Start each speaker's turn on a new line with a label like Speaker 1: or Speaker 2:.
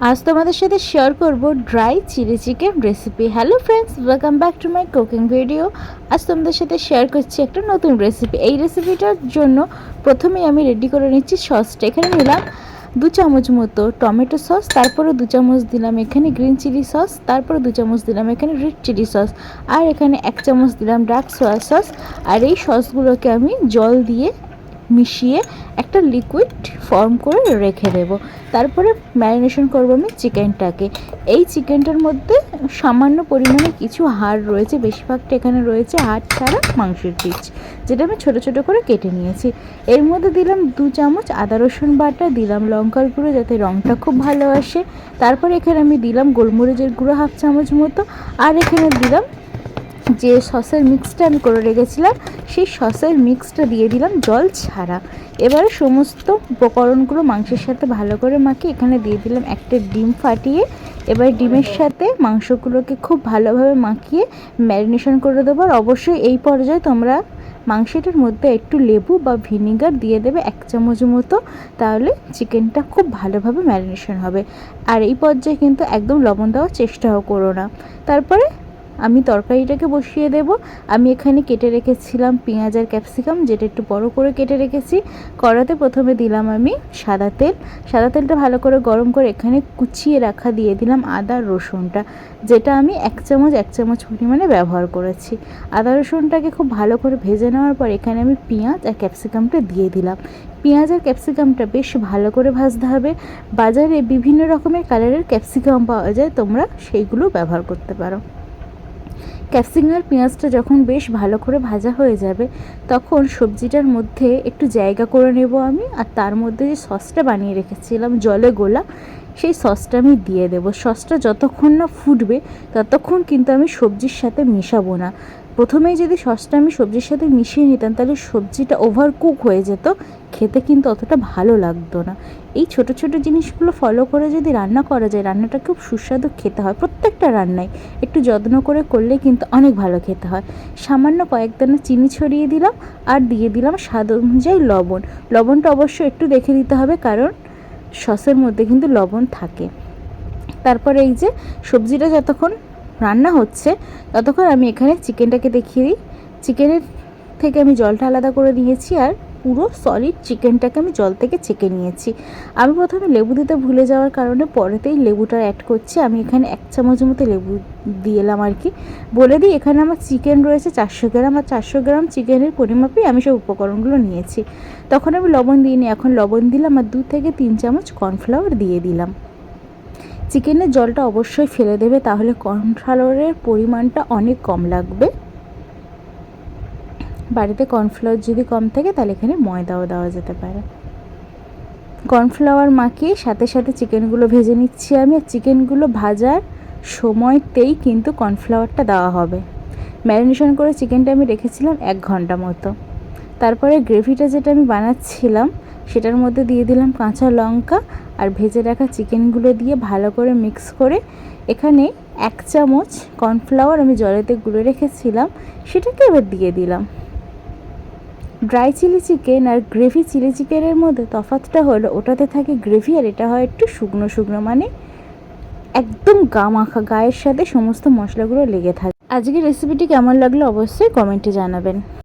Speaker 1: আজ তোমাদের সাথে শেয়ার করব dry chilli chicken recipe hello friends welcome back to my cooking video আজ তোমাদের সাথে শেয়ার করছি একটা নতুন রেসিপি এই রেসিপিটার জন্য প্রথমেই আমি রেডি করে নিচ্ছি সসটা এখানে নিলাম দু চামচ মতো টমেটো সস তারপরে দু চামচ দিলাম এখানে গ্রিন চিলি সস তারপরে দু চামচ দিলাম এখানে রেড চিলি সস আর এখানে এক চামচ দিলাম ডার্ক সোয়া সস আর এই সসগুলোকে আমি জল দিয়ে মিশিয়ে একটা লিকুইড ফর্ম করে রেখে দেব। তারপরে ম্যারিনেশন করব আমি চিকেনটাকে এই চিকেনটার মধ্যে সামান্য পরিমাণে কিছু হাড় রয়েছে, বেশিরভাগটা এখানে রয়েছে হাড় ছাড়া মাংসের পিচ, যেটা আমি ছোটো ছোটো করে কেটে নিয়েছি। এর মধ্যে দিলাম দু চামচ আদা রসুন বাটা, দিলাম লঙ্কার গুঁড়ো যাতে রঙটা খুব ভালো আসে। তারপর এখানে আমি দিলাম গোলমরিচের গুঁড়ো হাফ চামচ মতো, আর এখানে দিলাম যে সসের মিক্সটা আমি করে রেখেছিলাম সেই সসের মিক্সটা দিয়ে দিলাম জল ছাড়া। এবারে সমস্ত উপকরণগুলো মাংসের সাথে ভালো করে মাখিয়ে এখানে দিয়ে দিলাম একটা ডিম ফাটিয়ে। এবার ডিমের সাথে মাংসগুলোকে খুব ভালোভাবে মাখিয়ে ম্যারিনেশন করে দেবো। আর অবশ্যই এই পর্যায়ে তোমরা মাংসটার মধ্যে একটু লেবু বা ভিনিগার দিয়ে দেবে এক চামচ মতো তাহলে চিকেনটা খুব ভালোভাবে ম্যারিনেশন হবে। আর এই পর্যায়ে কিন্তু একদম লবণ দেওয়ার চেষ্টাও করো না। তারপরে আমি তরকারিটাকে বসিয়ে দেব। আমি এখানে কেটে রেখেছিলাম পেঁয়াজ আর ক্যাপসিকাম, যেটা একটু বড় করে কেটে রেখেছি। কড়াতে প্রথমে দিলাম আমি সাদা তেল। সাদা তেলটা ভালো করে গরম করে এখানে কুচিয়ে রাখা দিয়ে দিলাম আদা, রসুনটা, যেটা আমি এক চামচ এক চামচ পরিমাণে ব্যবহার করেছি। আদা, রসুনটাকে খুব ভালো করে ভেজে নেওয়ার পর এখানে আমি পেঁয়াজ আর ক্যাপসিকামটা দিয়ে দিলাম। পেঁয়াজ আর ক্যাপসিকামটা বেশ ভালো করে ভাজতে হবে। বাজারে বিভিন্ন রকমের কালারের ক্যাপসিকাম পাওয়া যায়, তোমরা সেইগুলো ব্যবহার করতে পারো। ক্যাপসিকাম পেঁয়াজটা যখন বেশ ভালো করে ভাজা হয়ে যাবে, তখন সবজিটার মধ্যে একটু জায়গা করে নেব আমি, আর তার মধ্যে যে সসটা বানিয়ে রেখেছিলাম জলে গোলা, সেই সসটা আমি দিয়ে দেব। সসটা যতক্ষণ না ফুটবে, ততক্ষণ কিন্তু আমি সবজির সাথে মেশাবো না। প্রথমেই যদি সসটা আমি সবজির সাথে মিশিয়ে নিতাম, তাহলে সবজিটা ওভার কুক হয়ে যেত। খেতে কিন্তু অতটা ভালো লাগতো না। এই ছোট ছোট জিনিসগুলো ফলো করে যদি রান্না করা যায়, রান্নাটা খুব সুস্বাদু খেতে হয়। প্রত্যেকটা রান্নায় একটু যত্ন করে করলে কিন্তু অনেক ভালো খেতে হয়। সামান্য কয়েক দানা চিনি ছড়িয়ে দিলাম আর দিয়ে দিলাম স্বাদ অনুযায়ী লবণ। লবণটা অবশ্য একটু দেখে দিতে হবে, কারণ সসের মধ্যে কিন্তু লবণ থাকে। তারপরে এই যে সবজিটা যতক্ষণ রান্না হচ্ছে, ততক্ষণ আমি এখানে চিকেনটাকে দেখিয়ে দিই। চিকেনের থেকে আমি জলটা আলাদা করে দিয়েছি আর পুরো সলিড চিকেনটাকে আমি জল থেকে ছেঁকে নিয়েছি। আমি প্রথমে লেবু দিতে ভুলে যাওয়ার কারণে পরেতেই লেবুটা অ্যাড করছি। আমি এখানে এক চামচ মতো লেবু দিয়ে এলাম আর কি। বলে দিই, এখানে আমার চিকেন রয়েছে চারশো গ্রাম আর চারশো গ্রাম চিকেনের পরিমাপেই আমি সব উপকরণগুলো নিয়েছি। তখন আমি লবণ দিইনি, এখন লবণ দিলাম আর দু থেকে তিন চামচ কর্নফ্লাওয়ার দিয়ে দিলাম। চিকেনের জলটা অবশ্যই ফেলে দেবে, তাহলে কর্নফ্লাওয়ারের পরিমাণটা অনেক কম লাগবে। বাড়িতে কর্নফ্লাওয়ার যদি কম থাকে, তাহলে এখানে ময়দাও দেওয়া যেতে পারে। কর্নফ্লাওয়ার মাখিয়ে সাথে সাথে চিকেনগুলো ভেজে নিচ্ছি আমি, আর চিকেনগুলো ভাজার সময়তেই কিন্তু কর্নফ্লাওয়ারটা দেওয়া হবে। ম্যারিনেশন করে চিকেনটা আমি রেখেছিলাম এক ঘণ্টা মতো। তারপরে গ্রেভিটা যেটা আমি বানাচ্ছিলাম, সেটার মধ্যে দিয়ে দিলাম কাঁচা লঙ্কা আর ভেজে রাখা চিকেনগুলো দিয়ে ভালো করে মিক্স করে এখানে এক চামচ কর্নফ্লাওয়ার আমি জলেতে গুলে রেখেছিলাম, সেটাকে এবার দিয়ে দিলাম। ড্রাই চিলি চিকেন আর গ্রেভি চিলি চিকেনের মধ্যে তফাতটা হলো, ওটাতে থাকে গ্রেভি আর এটা হয় একটু শুকনো শুকনো মানে একদম গা মাখা গায়ের সাথে সমস্ত মশলাগুলো লেগে থাকে। আজকের রেসিপিটি কেমন লাগল অবশ্যই কমেন্টে জানাবেন।